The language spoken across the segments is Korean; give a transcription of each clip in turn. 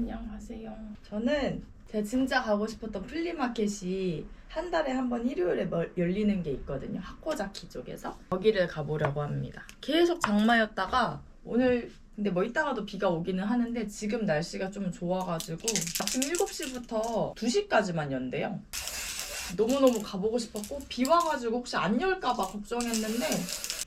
안녕하세요. 저는 제가 진짜 가고 싶었던 플리마켓이 한 달에 한 번 일요일에 멀- 열리는 게 있거든요. 하코자키 쪽에서. 거기를 가보려고 합니다. 계속 장마였다가 오늘 근데 뭐 이따가도 비가 오기는 하는데 지금 날씨가 좀 좋아가지고 아침 7시부터 2시까지만 연대요. 너무너무 가보고 싶었고 비 와가지고 혹시 안 열까봐 걱정했는데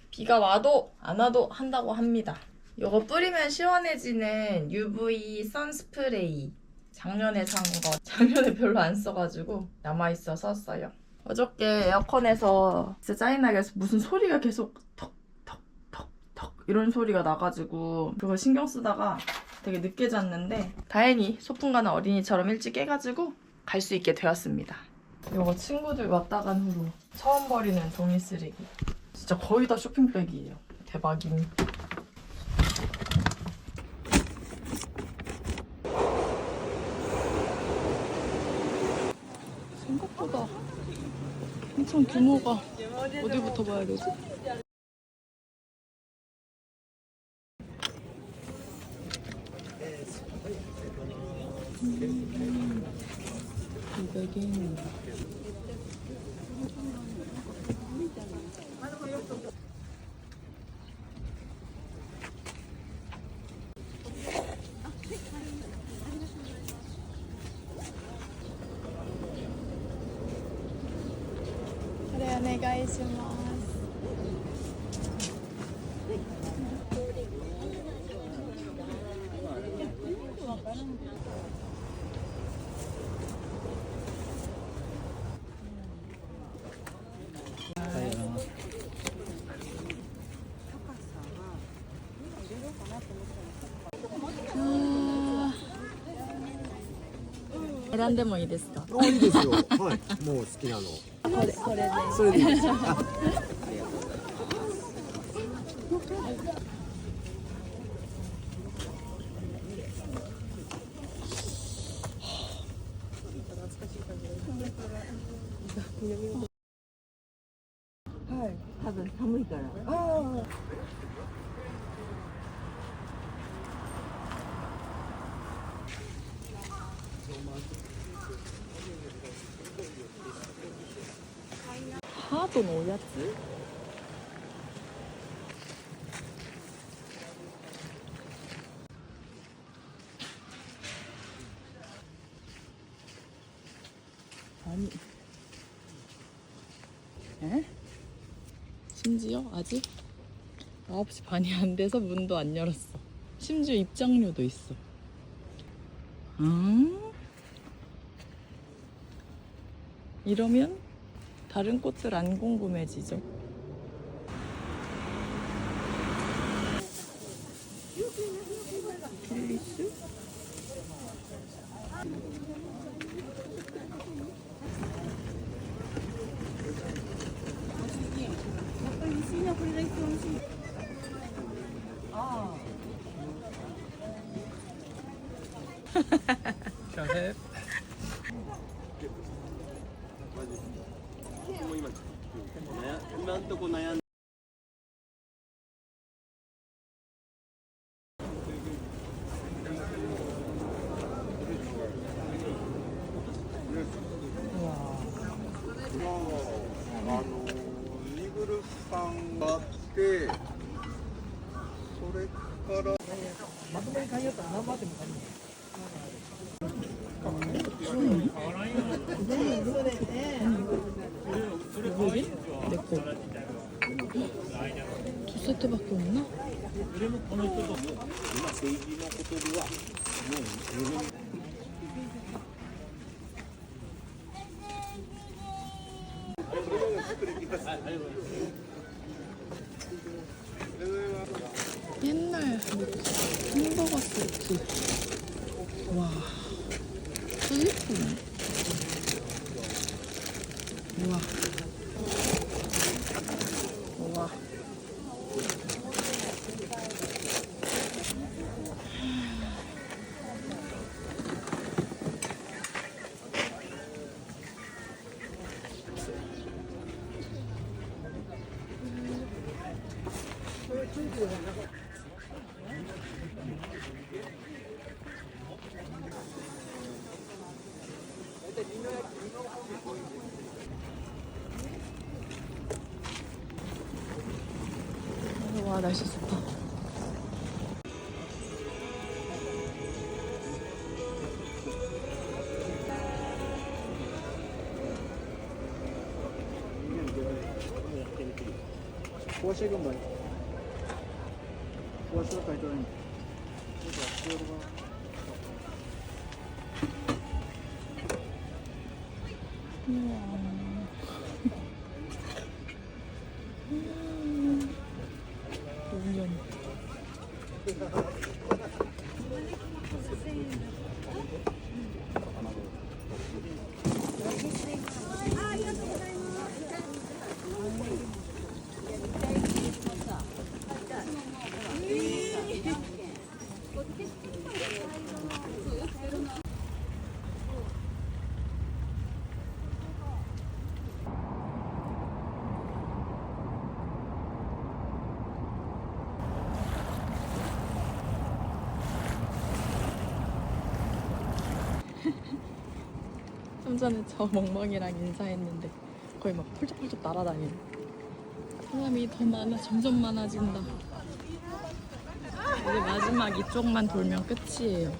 비가 와도 안 와도 한다고 합니다. 이거 뿌리면 시원해지는 UV 선스프레이. 작년에 산 거. 작년에 별로 안 써가지고 남아있어서 써요. 어저께 에어컨에서 진짜 짜증나게 해서 무슨 소리가 계속 턱턱턱턱 이런 소리가 나가지고 그걸 신경 쓰다가 되게 늦게 잤는데 다행히 소풍 가는 어린이처럼 일찍 깨가지고 갈 수 있게 되었습니다. 이거 친구들 왔다 간 후로 처음 버리는 종이 쓰레기. 진짜 거의 다 쇼핑백이에요. 대박임 생각보다 엄청 규모가 어디부터 봐야 되지? 음, 200엔. 願いします。選んでもいいですか？あいいですよ。はい。もう好きなの。これこれで。それでいいですはい。多分寒いから 또 뭐 넣어야지. 아니. 에? 심지어 아직 9시 반이 안 돼서 문도 안 열었어. 심지어 입장료도 있어. 음? 이러면 다른 꽃들 안 궁금해지죠? 필리스? 우와 두 세트밖에 없나? 옛날 햄버거 세트 와또 예쁘네. 우와. 우와 와 날씨 좋다. 호시금 봐. 호시가 발전. 이거 운 전. 좀 전에 저 멍멍이랑 인사했는데 거의 막 펄쩍펄쩍 날아다니는. 사람이 더 많아 점점 많아진다. 이제 마지막 이쪽만 돌면 끝이에요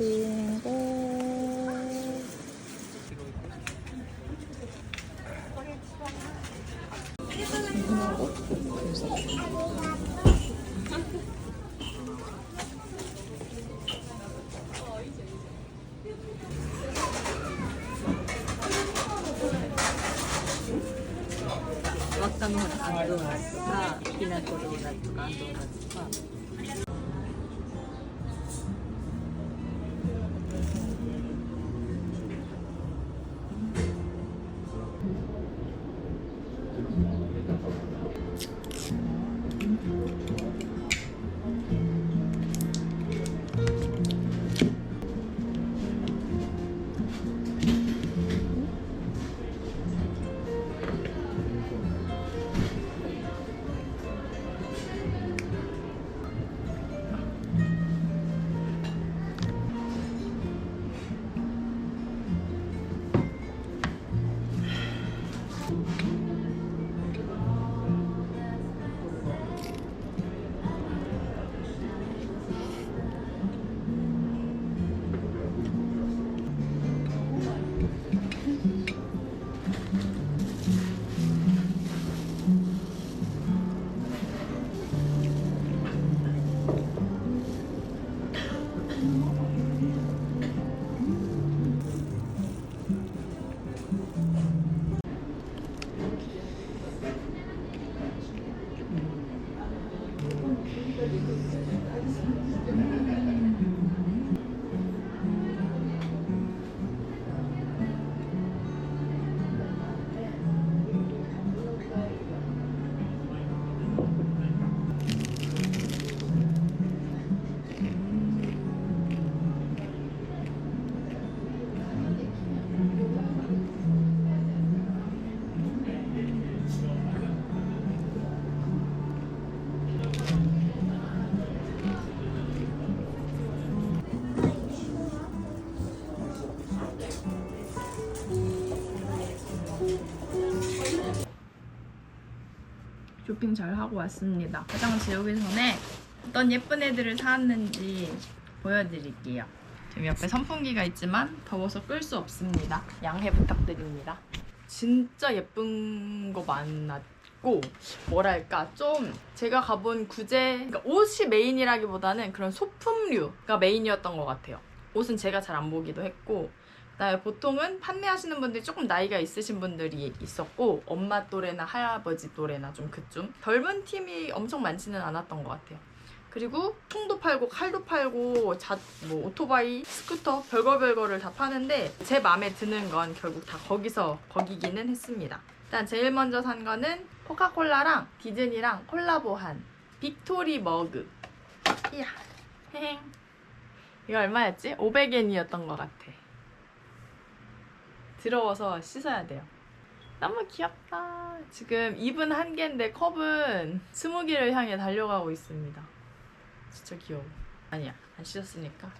ピン。わったのほら、アンドーナツとか、きな粉ドーナとか、アンド。 쇼핑 잘 하고 왔습니다. 화장 지우기 전에 어떤 예쁜 애들을 사왔는지 보여드릴게요. 지금 옆에 선풍기가 있지만 더워서 끌 수 없습니다. 양해 부탁드립니다. 진짜 예쁜 거 많았고 뭐랄까 좀 제가 가본 구제 그러니까 옷이 메인이라기보다는 그런 소품류가 메인이었던 것 같아요. 옷은 제가 잘 안 보기도 했고 보통은 판매하시는 분들이 조금 나이가 있으신 분들이 있었고 엄마 또래나 할아버지 또래나 좀 그쯤 젊은 팀이 엄청 많지는 않았던 것 같아요. 그리고 총도 팔고 칼도 팔고 자, 뭐 오토바이, 스쿠터 별거 별거를 다 파는데 제 마음에 드는 건 결국 다 거기서 거기기는 했습니다. 일단 제일 먼저 산 거는 코카콜라랑 디즈니랑 콜라보한 빅토리 머그. 이야. 이거 얼마였지? 500엔이었던 것 같아. 더러워서 씻어야 돼요. 너무 귀엽다. 지금 입은 한 개인데 컵은 스무 개를 향해 달려가고 있습니다. 진짜 귀여워. 아니야, 안 씻었으니까.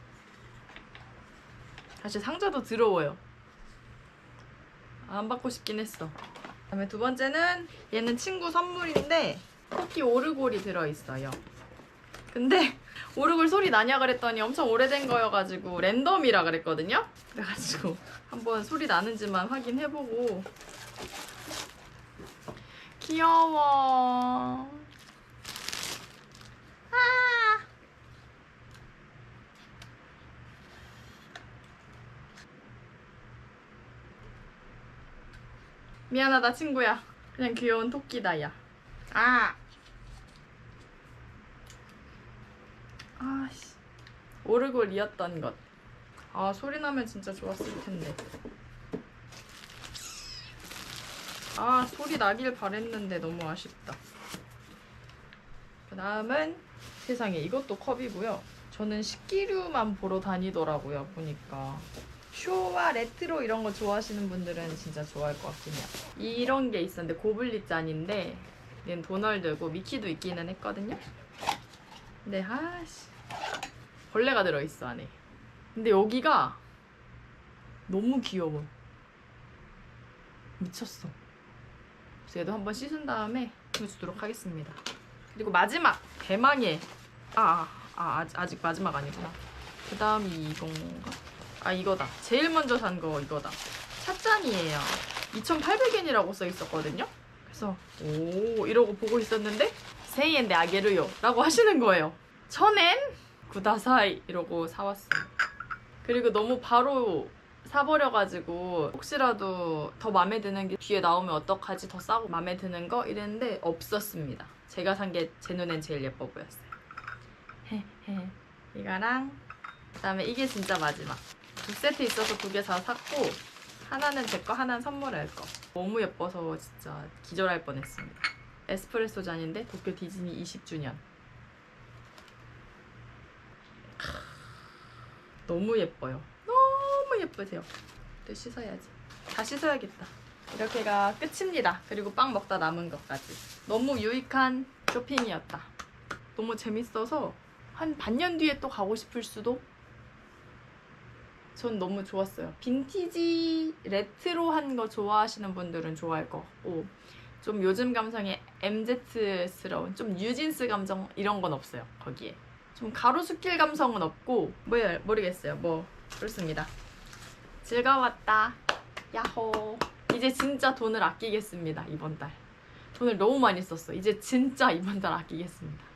사실 상자도 더러워요. 안 받고 싶긴 했어. 그다음에 두 번째는 얘는 친구 선물인데 토끼 오르골이 들어있어요. 근데 오르골 소리 나냐 그랬더니 엄청 오래된 거여가지고 랜덤이라 그랬거든요. 그래가지고 한번 소리 나는지만 확인해보고 귀여워. 아. 미안하다 친구야. 그냥 귀여운 토끼다 야. 아. 아씨. 오르골이었던 것. 아 소리 나면 진짜 좋았을 텐데. 아 소리 나길 바랬는데 너무 아쉽다. 그 다음은 세상에 이것도 컵이고요. 저는 식기류만 보러 다니더라고요 보니까. 쇼와 레트로 이런 거 좋아하시는 분들은 진짜 좋아할 것 같긴 해요. 이런 게 있었는데 고블릿 잔인데 얘는 도널드고 미키도 있기는 했거든요. 근데 아씨 벌레가 들어있어 안에. 근데 여기가 너무 귀여워. 미쳤어. 그래서 얘도 한번 씻은 다음에 보여주도록 하겠습니다. 그리고 마지막 대망의 아, 아, 아 아직, 마지막 아니구나. 그 다음이 이건가? 아 이거다. 제일 먼저 산 거 이거다. 찻잔이에요. 2,800엔이라고 써 있었거든요. 그래서 오 이러고 보고 있었는데 세이엔데 아게르요 라고 하시는 거예요. 천엔 구다사이 이러고 사왔어요. 그리고 너무 바로 사버려가지고 혹시라도 더 마음에 드는 게 뒤에 나오면 어떡하지 더 싸고 마음에 드는 거 이랬는데 없었습니다. 제가 산 게 제 눈엔 제일 예뻐 보였어요. 이거랑 그다음에 이게 진짜 마지막 두 세트 있어서 두 개 다 샀고 하나는 제 거 하나는 선물할 거 너무 예뻐서 진짜 기절할 뻔했습니다. 에스프레소 잔인데 도쿄 디즈니 20주년 너무 예뻐요. 너무 예쁘세요. 또 씻어야지. 다 씻어야겠다. 이렇게가 끝입니다. 그리고 빵 먹다 남은 것까지. 너무 유익한 쇼핑이었다. 너무 재밌어서 한 반년 뒤에 또 가고 싶을 수도? 전 너무 좋았어요. 빈티지 레트로한 거 좋아하시는 분들은 좋아할 것 같고 좀 요즘 감성의 MZ스러운 좀 뉴진스 감성 이런 건 없어요. 거기에. 좀 가로수길 감성은 없고 뭐야 모르겠어요. 뭐 그렇습니다. 즐거웠다. 야호. 이제 진짜 돈을 아끼겠습니다. 이번 달. 돈을 너무 많이 썼어. 이제 진짜 이번 달 아끼겠습니다.